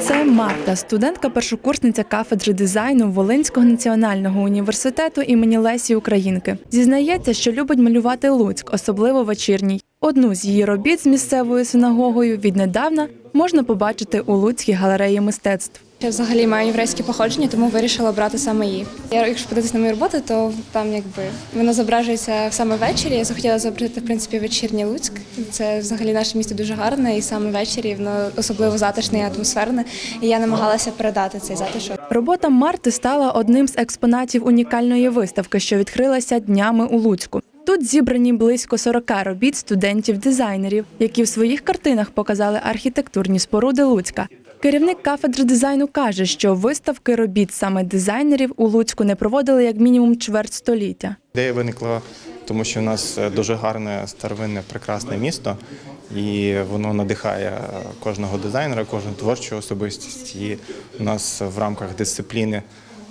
Це Марта, студентка-першокурсниця кафедри дизайну Волинського національного університету імені Лесі Українки. Зізнається, що любить малювати Луцьк, особливо вечірній. Одну з її робіт з місцевою синагогою віднедавна можна побачити у Луцькій галереї мистецтв. Я взагалі маю єврейське походження, тому вирішила брати саме її. Я, якщо подивитися на мою роботу, то там якби воно зображується саме ввечері. Я захотіла зобразити в принципі вечірній Луцьк. Це взагалі наше місто дуже гарне, і саме ввечері воно особливо затишне і атмосферне. І я намагалася передати цей затишок. Робота Марти стала одним з експонатів унікальної виставки, що відкрилася днями у Луцьку. Тут зібрані близько 40 робіт студентів-дизайнерів, які в своїх картинах показали архітектурні споруди Луцька. Керівник кафедри дизайну каже, що виставки робіт саме дизайнерів у Луцьку не проводили як мінімум чверть століття. Ідея виникла, тому що у нас е, дуже гарне, старовинне, прекрасне місто, і воно надихає е, кожного дизайнера, кожну творчу особистість. І у нас в рамках дисципліни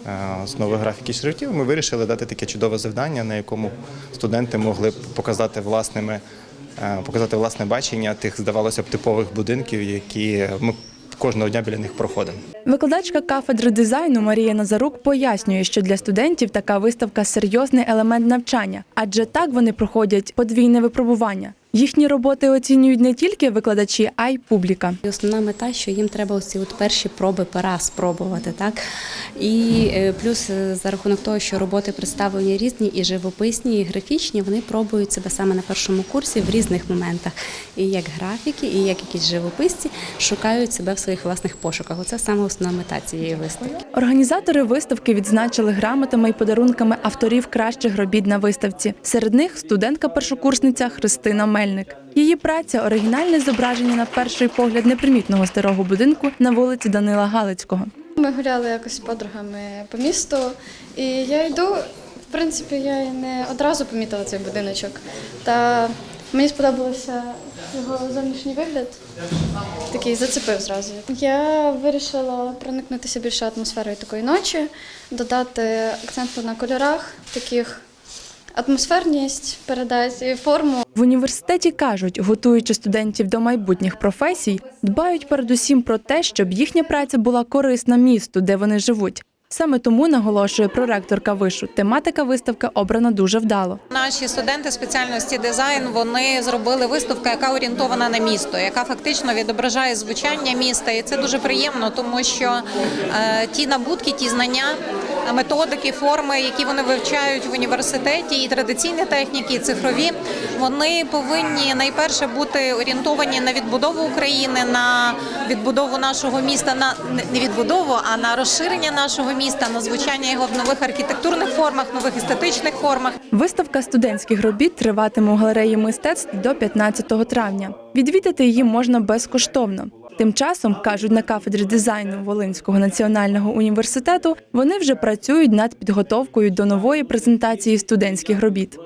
е, основи графіки шрифтів ми вирішили дати таке чудове завдання, на якому студенти могли б показати власними, показати власне бачення тих, здавалося б, типових будинків, які ми кожного дня біля них проходимо. Викладачка кафедри дизайну Марія Назарук пояснює, що для студентів така виставка серйозний елемент навчання, адже так вони проходять подвійне випробування. Їхні роботи оцінюють не тільки викладачі, а й публіка. І Основна мета, що їм треба ці от перші проби пера спробувати, так і е, плюс е, за рахунок того, що роботи представлені різні, і живописні, і графічні, вони пробують себе саме на першому курсі в різних моментах. І як графіки, і як якісь живописці шукають себе в своїх власних пошуках. Оце саме основна мета цієї виставки. Організатори виставки відзначили грамотами і подарунками авторів кращих робіт на виставці. Серед них студентка-першокурсниця Христина Мельник. Її праця оригінальне зображення на перший погляд непримітного старого будинку на вулиці Данила Галицького. Ми гуляли якось з подругами по місту, і я йду. В принципі, я і не одразу помітила цей будиночок. Та мені сподобався його зовнішній вигляд. Такий зацепив зразу. Я вирішила проникнутися більше атмосферою такої ночі, додати акценту на кольорах, таких атмосферність, передати форму. В університеті кажуть, готуючи студентів до майбутніх професій, дбають передусім про те, щоб їхня праця була корисна місту, де вони живуть. Саме тому наголошує проректорка вишу. Тематика виставки обрана дуже вдало. Наші студенти спеціальності дизайн вони зробили виставку, яка орієнтована на місто, яка фактично відображає звучання міста. І це дуже приємно, тому що е, ті набутки, ті знання, методики, форми, які вони вивчають в університеті, і традиційні техніки, і цифрові, вони повинні найперше бути орієнтовані на відбудову України, на відбудову нашого міста, на не відбудову, а на розширення нашого міста, на звучання його в нових архітектурних формах, нових естетичних формах. Виставка студентських робіт триватиме у галереї мистецтв до 15 травня. Відвідати її можна безкоштовно. Тим часом кажуть на кафедрі дизайну Волинського національного університету, вони вже працюють над підготовкою до нової презентації студентських робіт.